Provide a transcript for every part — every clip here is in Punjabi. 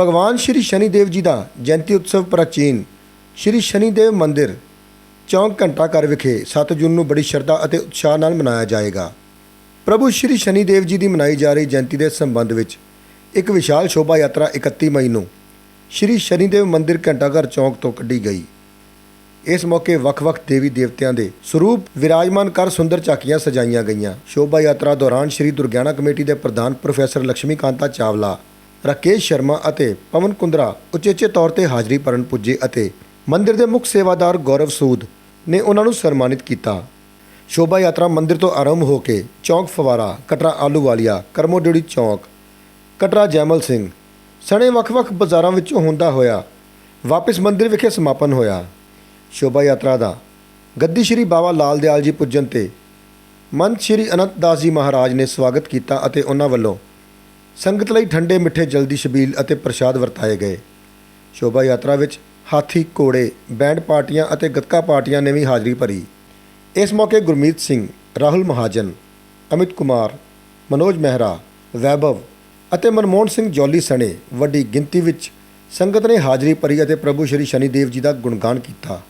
ਭਗਵਾਨ ਸ਼੍ਰੀ ਸ਼ਨੀਦੇਵ ਜੀ ਦਾ ਜਯੰਤੀ ਉਤਸਵ ਪ੍ਰਾਚੀਨ ਸ਼੍ਰੀ ਸ਼ਨੀਦੇਵ ਮੰਦਿਰ, ਚੌਂਕ ਘੰਟਾ ਘਰ ਵਿਖੇ 7 ਜੂਨ ਨੂੰ ਬੜੀ ਸ਼ਰਧਾ ਅਤੇ ਉਤਸ਼ਾਹ ਨਾਲ ਮਨਾਇਆ ਜਾਏਗਾ। ਪ੍ਰਭੂ ਸ਼੍ਰੀ ਸ਼ਨੀਦੇਵ ਜੀ ਦੀ ਮਨਾਈ ਜਾ ਰਹੀ ਜਯੰਤੀ ਦੇ ਸੰਬੰਧ ਵਿੱਚ ਇੱਕ ਵਿਸ਼ਾਲ ਸ਼ੋਭਾ ਯਾਤਰਾ 31 ਮਈ ਨੂੰ ਸ਼੍ਰੀ ਸ਼ਨੀਦੇਵ ਮੰਦਿਰ ਘੰਟਾਘਰ ਚੌਂਕ ਤੋਂ ਕੱਢੀ ਗਈ। ਇਸ ਮੌਕੇ ਵੱਖ-ਵੱਖ ਦੇਵੀ ਦੇਵਤਿਆਂ ਦੇ ਸਰੂਪ, ਵਿਰਾਜਮਾਨ ਕਰ ਸੁੰਦਰ ਝਾਕੀਆਂ ਸਜਾਈਆਂ ਗਈਆਂ। ਸ਼ੋਭਾ ਯਾਤਰਾ ਦੌਰਾਨ ਸ਼੍ਰੀ ਦੁਰਗਿਆਨਾ ਕਮੇਟੀ ਦੇ ਪ੍ਰਧਾਨ ਪ੍ਰੋਫੈਸਰ ਲక్ష్ਮੀ ਕਾਂਤਾ ਚਾਵਲਾ ਰਾਕੇਸ਼ ਸ਼ਰਮਾ ਅਤੇ ਪਵਨ ਕੁੰਦਰਾ ਉਚੇਚੇ ਤੌਰ ਤੇ ਹਾਜ਼ਰੀ ਭਰਨ ਪੁੱਜੇ ਅਤੇ ਮੰਦਿਰ ਦੇ ਮੁੱਖ ਸੇਵਾਦਾਰ ਗੌਰਵ ਸੂਦ ਨੇ ਉਹਨਾਂ ਨੂੰ ਸਨਮਾਨਿਤ ਕੀਤਾ। ਸ਼ੋਭਾ ਯਾਤਰਾ ਮੰਦਿਰ ਤੋਂ ਆਰੰਭ ਹੋ ਕੇ ਚੌਂਕ ਫਵਾਰਾ, ਕਟਰਾ ਆਲੂ ਵਾਲੀਆ ਕਰਮੋਡੜੀ ਚੌਂਕ, ਕਟਰਾ ਜੈਮਲ ਸਿੰਘ, ਸਣੇ ਵੱਖ-ਵੱਖ ਬਾਜ਼ਾਰਾਂ ਵਿੱਚੋਂ ਹੁੰਦਾ ਹੋਇਆ ਵਾਪਸ ਮੰਦਿਰ ਵਿਖੇ ਸਮਾਪਨ ਹੋਇਆ। ਸ਼ੋਭਾ ਯਾਤਰਾ ਦਾ ਗੱਦੀ ਸ਼੍ਰੀ ਬਾਬਾ ਲਾਲ ਦਿਆਲ ਜੀ ਪੁੱਜਣ ਤੇ ਮੰਤ ਸ਼੍ਰੀ ਅਨੰਤ ਦਾਸ ਜੀ ਮਹਾਰਾਜ ਨੇ ਸਵਾਗਤ ਕੀਤਾ ਅਤੇ ਉਹਨਾਂ ਵੱਲੋਂ ਸੰਗਤ ਲਈ ਠੰਡੇ ਮਿੱਠੇ ਜਲਦੀ ਸ਼ਬੀਲ ਅਤੇ ਪ੍ਰਸ਼ਾਦ ਵਰਤਾਏ ਗਏ। ਸ਼ੋਭਾ ਯਾਤਰਾ ਵਿੱਚ ਹਾਥੀ, ਘੋੜੇ, ਬੈਂਡ ਪਾਰਟੀਆਂ ਅਤੇ ਗੱਤਕਾ ਪਾਰਟੀਆਂ ਨੇ ਵੀ ਹਾਜ਼ਰੀ ਭਰੀ। ਇਸ ਮੌਕੇ ਗੁਰਮੀਤ ਸਿੰਘ, ਰਾਹੁਲ ਮਹਾਜਨ, ਅਮਿਤ ਕੁਮਾਰ, ਮਨੋਜ ਮਹਿਰਾ, ਵੈਭਵ ਅਤੇ ਮਨਮੋਹਨ ਸਿੰਘ ਜੌਲੀ ਸਣੇ ਵੱਡੀ ਗਿਣਤੀ ਵਿੱਚ ਸੰਗਤ ਨੇ ਹਾਜ਼ਰੀ ਭਰੀ ਅਤੇ ਪ੍ਰਭੂ ਸ਼੍ਰੀ ਸ਼ਨੀਦੇਵ ਜੀ ਦਾ ਗੁਣਗਾਨ ਕੀਤਾ।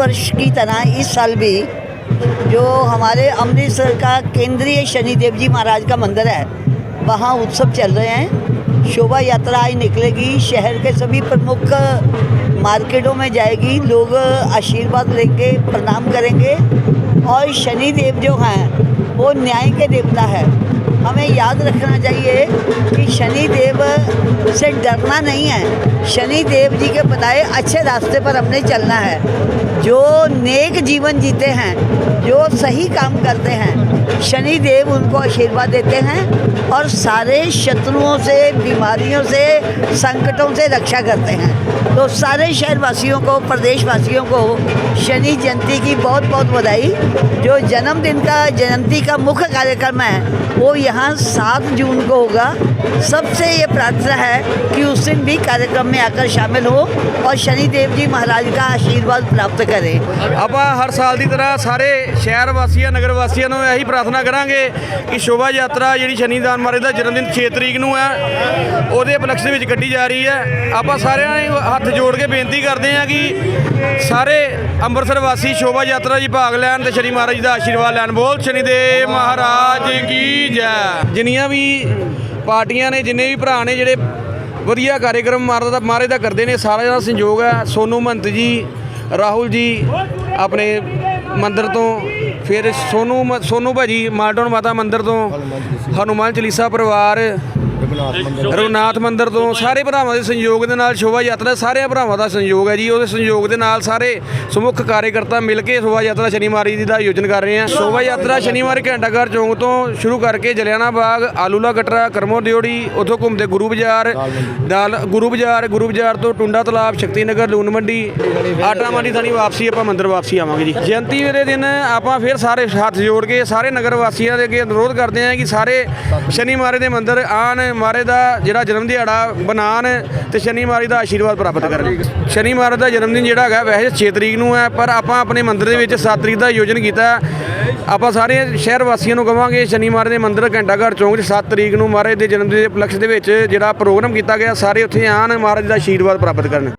वर्ष की तरह इस साल भी जो हमारे अमृतसर का केंद्रीय शनिदेव जी महाराज का मंदिर है, वहाँ उत्सव चल रहे हैं। शोभा यात्रा आज निकलेगी, शहर के सभी प्रमुख मार्केटों में जाएगी, लोग आशीर्वाद लेंगे, प्रणाम करेंगे और शनि देव जो हैं, वो न्याय के देवता है। हमें याद रखना चाहिए कि शनि देव से डरना नहीं है। शनि देव जी के बताए अच्छे रास्ते पर अपने चलना है। जो नेक जीवन जीते हैं, जो सही काम करते हैं शनि देव उनको आशीर्वाद देते हैं और सारे शत्रुओं से, बीमारियों से, संकटों से रक्षा करते हैं। तो सारे शहरवासियों को, प्रदेशवासियों को शनि जयंती की बहुत बहुत बधाई। जो जन्मदिन का, जयंती का मुख्य कार्यक्रम है, वो यहाँ सात जून को होगा सबसे ये प्रार्थना है कि उस दिन भी कार्यक्रम में आकर शामिल हो और शनि देव जी महाराज का आशीर्वाद प्राप्त करें ਆਪਾਂ ਹਰ ਸਾਲ ਦੀ ਤਰ੍ਹਾਂ ਸਾਰੇ ਸ਼ਹਿਰ ਵਾਸੀਆਂ ਨਗਰ ਵਾਸੀਆਂ ਨੂੰ ਇਹੀ ਪ੍ਰਾਰਥਨਾ ਕਰਾਂਗੇ ਕਿ ਸ਼ੋਭਾ ਯਾਤਰਾ ਜਿਹੜੀ ਸ਼ਨੀਦਾਨ ਮਹਾਰਾਜ ਦਾ ਜਨਮ ਦਿਨ 6 ਤਰੀਕ ਨੂੰ ਹੈ ਉਹਦੇ ਉਪਲਕਸ਼ ਦੇ ਵਿੱਚ ਕੱਢੀ ਜਾ ਰਹੀ ਹੈ ਆਪਾਂ ਸਾਰਿਆਂ ਨੇ ਹੱਥ ਜੋੜ ਕੇ ਬੇਨਤੀ ਕਰਦੇ ਹਾਂ ਕਿ ਸਾਰੇ ਅੰਮ੍ਰਿਤਸਰ ਵਾਸੀ ਸ਼ੋਭਾ ਯਾਤਰਾ 'ਚ ਭਾਗ ਲੈਣ ਤੇ ਸ਼ਨੀ ਮਹਾਰਾਜ ਦਾ ਆਸ਼ੀਰਵਾਦ ਲੈਣ ਬੋਲ ਸ਼ਨੀਦੇਵ ਮਹਾਰਾਜ ਕੀ ਜੈ ਜਿੰਨੀਆਂ ਵੀ ਪਾਰਟੀਆਂ ਨੇ, ਜਿੰਨੇ ਵੀ ਭਰਾ ਨੇ ਜਿਹੜੇ ਵਧੀਆ ਕਾਰਜਕ੍ਰਮ ਮਹਾਰਾਜ ਦਾ ਮਹਾਰਾਜ ਦਾ ਕਰਦੇ ਨੇ, ਸਾਰਾ ਦਾ ਸੰਯੋਗ ਹੈ ਸੋਨੂ ਮੰਤ ਜੀ, ਰਾਹੁਲ ਜੀ ਆਪਣੇ ਮੰਦਰ ਤੋਂ ਫਿਰ ਸੋਨੂ ਮ- ਸੋਨੂ ਭਾਜੀ ਮਾਲਟਨ ਮਾਤਾ ਮੰਦਿਰ ਤੋਂ, ਹਨੂਮਾਨ ਚਾਲੀਸਾ ਪਰਿਵਾਰ, ਰਘੁਨਾਥ ਮੰਦਿਰ ਤੋਂ, ਸਾਰੇ ਭਰਾਵਾਂ ਦੇ ਸੰਯੋਗ ਦੇ ਨਾਲ ਸ਼ੋਭਾ ਯਾਤਰਾ, ਸਾਰਿਆਂ ਭਰਾਵਾਂ ਦਾ ਸੰਯੋਗ ਹੈ ਜੀ। ਉਹਦੇ ਸੰਯੋਗ ਦੇ ਨਾਲ ਸਾਰੇ ਸਮੁੱਖ ਕਾਰਜਕਰਤਾ ਮਿਲ ਕੇ ਸ਼ੋਭਾ ਯਾਤਰਾ ਸ਼ਨੀਵਾਰੀ ਦੀ ਦਾ ਆਯੋਜਨ ਕਰ ਰਹੇ ਹਾਂ। ਸ਼ੋਭਾ ਯਾਤਰਾ ਸ਼ਨੀਵਾਰ ਘੰਟਾਘਰ ਚੌਂਕ ਤੋਂ ਸ਼ੁਰੂ ਕਰਕੇ ਜਲਿਆਣਾ ਬਾਗ, ਆਲੂਲਾ ਕਟਰਾ, ਕਰਮੋ ਦਿਓੜੀ, ਉਥੋਂ ਘੁੰਮਦੇ ਗੁਰੂ ਬਾਜ਼ਾਰ ਦਾਲ ਗੁਰੂ ਬਾਜ਼ਾਰ ਗੁਰੂ ਬਾਜ਼ਾਰ ਤੋਂ ਟੁੰਡਾ ਤਲਾਬ ਸ਼ਕਤੀ ਨਗਰ ਲੂਣ ਮੰਡੀ, ਆਟਾ ਮੰਡੀ ਥਾਣੀ ਵਾਪਸੀ, ਆਪਾਂ ਮੰਦਿਰ ਵਾਪਸੀ ਆਵਾਂਗੇ ਜੀ। ਜਯੰਤੀ ਦੇ ਦਿਨ ਆਪਾਂ ਫਿਰ ਸਾਰੇ ਹੱਥ ਜੋੜ ਕੇ ਸਾਰੇ ਨਗਰ ਵਾਸੀਆਂ ਦੇ ਅੱਗੇ ਅਨੁਰੋਧ ਕਰਦੇ ਹਾਂ ਕਿ ਸਾਰੇ ਸ਼ਨੀ ਮਾਰੇ ਦੇ ਮੰਦਿਰ ਆਣ, ਮਾਰੇ ਦਾ ਜਿਹੜਾ ਜਨਮ ਦਿਹਾੜਾ ਬਣਾਉਣ ਤੇ ਸ਼ਨੀ ਮਾਰੇ ਦਾ ਆਸ਼ੀਰਵਾਦ ਪ੍ਰਾਪਤ ਕਰਨ। ਸ਼ਨੀ ਮਾਰੇ ਦਾ ਜਨਮ ਦਿਨ ਜਿਹੜਾ ਹੈਗਾ ਵੈਸੇ 6 ਤਰੀਕ ਨੂੰ ਹੈ, ਪਰ ਆਪਾਂ ਆਪਣੇ ਮੰਦਿਰ ਦੇ ਵਿੱਚ 7 ਤਰੀਕ ਦਾ ਆਯੋਜਨ ਕੀਤਾ ਆਪਾਂ ਸਾਰੇ ਸ਼ਹਿਰ ਵਾਸੀਆਂ ਨੂੰ ਕਵਾਂਗੇ ਸ਼ਨੀ ਮਾਰੇ ਦੇ ਮੰਦਿਰ ਘੰਟਾਘਰ ਚੌਂਕ 'ਚ 7 ਤਰੀਕ ਨੂੰ ਮਹਾਰਾਜ ਦੇ ਜਨਮ ਦਿਨ ਦੇ ਉਪਲਕਸ਼ ਦੇ ਵਿੱਚ ਜਿਹੜਾ ਪ੍ਰੋਗਰਾਮ ਕੀਤਾ ਗਿਆ, ਸਾਰੇ ਉੱਥੇ ਆਣ ਮਹਾਰਾਜ ਦਾ ਆਸ਼ੀਰਵਾਦ ਪ੍ਰਾਪਤ ਕਰਨ।